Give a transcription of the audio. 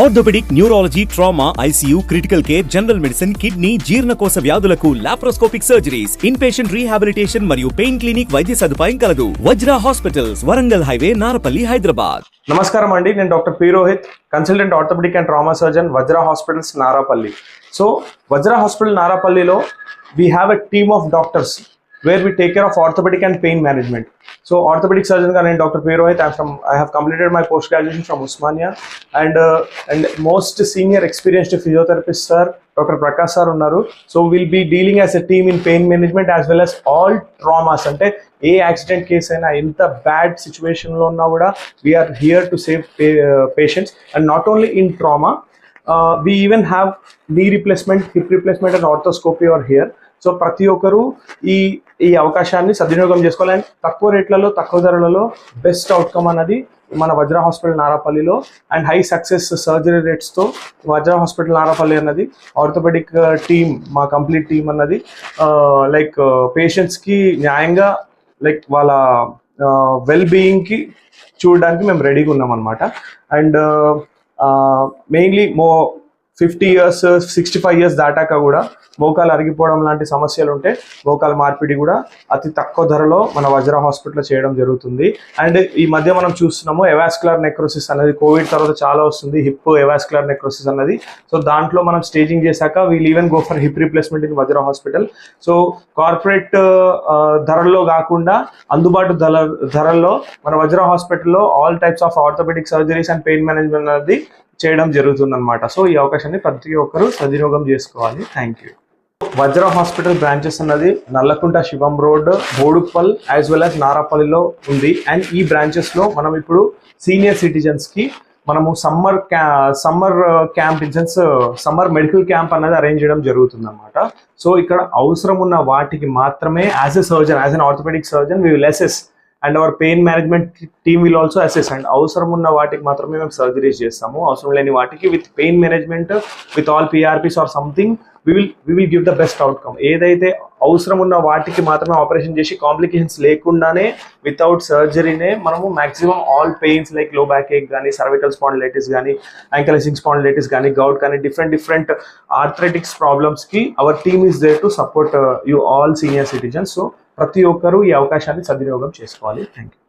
Orthopedic neurology trauma ICU critical care general medicine kidney జీర్ణకోశ వ్యాధులకు laparoscopic surgeries inpatient rehabilitation మరియు pain clinic వైద్య సదుపాయం కలదు. Vajra hospitals Warangal highway Narapalli Hyderabad. నమస్కారం అండి. నేను doctor P Rohit consultant orthopedic and trauma surgeon Vajra hospitals Narapalli. So Vajra hospital నారాపల్లిలో we have a team of doctors where we take care of orthopedic and pain management so orthopedic సర్జన్గా నేను doctor P Rohit I from I have completed my post graduation from Osmania and and most senior experienced physiotherapist sir doctor Prakash sir ఉన్నారు so will be dealing as a team in pain management as well as all traumas అంటే ఏ accident case అయినా ఎంత bad సిచ్యువేషన్లో ఉన్నా కూడా we are here to save patients and not only in trauma we even have knee replacement hip replacement and arthroscopy are here so ప్రతి ఒక్కరు ఈ ఈ అవకాశాన్ని సద్వినియోగం చేసుకోవాలి అండ్ తక్కువ రేట్లలో తక్కువ ధరలలో బెస్ట్ అవుట్కమ్ అన్నది మన వజ్ర హాస్పిటల్ నారాపల్లిలో. అండ్ హై సక్సెస్ సర్జరీ రేట్స్తో వజ్ర హాస్పిటల్ నారాపల్లి అన్నది ఆర్థోపెడిక్ టీమ్ uh, మా కంప్లీట్ టీమ్ అన్నది uh, లైక్ పేషెంట్స్కి uh, న్యాయంగా లైక్ వాళ్ళ వెల్ బీయింగ్కి చూడడానికి మేము రెడీగా ఉన్నాం అనమాట అండ్ మెయిన్లీ మో fifty years sixty five years దాటాక కూడా మోకాలు అరిగిపోవడం లాంటి సమస్యలు ఉంటే మోకాలు మార్పిడి కూడా అతి తక్కువ ధరలో మన వజ్ర హాస్పిటల్లో చేయడం జరుగుతుంది. అండ్ ఈ మధ్య మనం చూస్తున్నాము ఎవాస్కులర్ నెక్రోసిస్ అనేది కోవిడ్ తర్వాత చాలా వస్తుంది హిప్ ఎవాస్కులర్ నెక్రోసిస్ అన్నది. సో దాంట్లో మనం స్టేజింగ్ చేశాక we'll even go for hip replacement in Vajra hospital. So corporate ధరల్లో కాకుండా అందుబాటు ధర ధరల్లో మన వజ్ర హాస్పిటల్లో all types of orthopedic surgeries and pain management అనేది చేయడం జరుగుతుందన్నమాట. సో ఈ అవకాశాన్ని ప్రతి ఒక్కరూ సద్వినియోగం చేసుకోవాలి. Thank you Vajra hospital branches అన్నది Nallakunta Shivam road Boduppal as well as నారాపల్లిలో ఉంది. అండ్ ఈ బ్రాంచెస్లో మనం ఇప్పుడు సీనియర్ సిటిజన్స్కి మనము సమ్మర్ క్యా సమ్మర్ క్యాంప్ ఇన్సెన్స్ సమ్మర్ మెడికల్ క్యాంప్ అనేది అరేంజ్ చేయడం జరుగుతుంది అనమాట సో ఇక్కడ అవసరం ఉన్న వాటికి మాత్రమే as a surgeon as an orthopedic surgeon we లెసెస్ and our pain management team will also assess. And అవసరం ఉన్న వాటికి మాత్రమే మేము సర్జరీస్ చేస్తాము. అవసరం లేని వాటికి with pain management with all PRPs or something we will we will give the best outcome ఏదైతే అవసరం ఉన్న వాటికి మాత్రమే ఆపరేషన్ చేసి కాంప్లికేషన్స్ లేకుండానే వితౌట్ సర్జరీనే మనము మాక్సిమం ఆల్ పెయిన్స్ లైక్లో బ్యాక్ ఏక్ కానీ సర్వికల్ స్పాండిలైటిస్ కానీ యాంకలైసింగ్ స్పాండిలైటిస్ కానీ గౌట్ కానీ different different arthritics ప్రాబ్లమ్స్కి our team is there to support you all senior citizens so ప్రతి ఒక్కరూ ఈ అవకాశాన్ని సద్వినియోగం చేసుకోవాలి. Thank you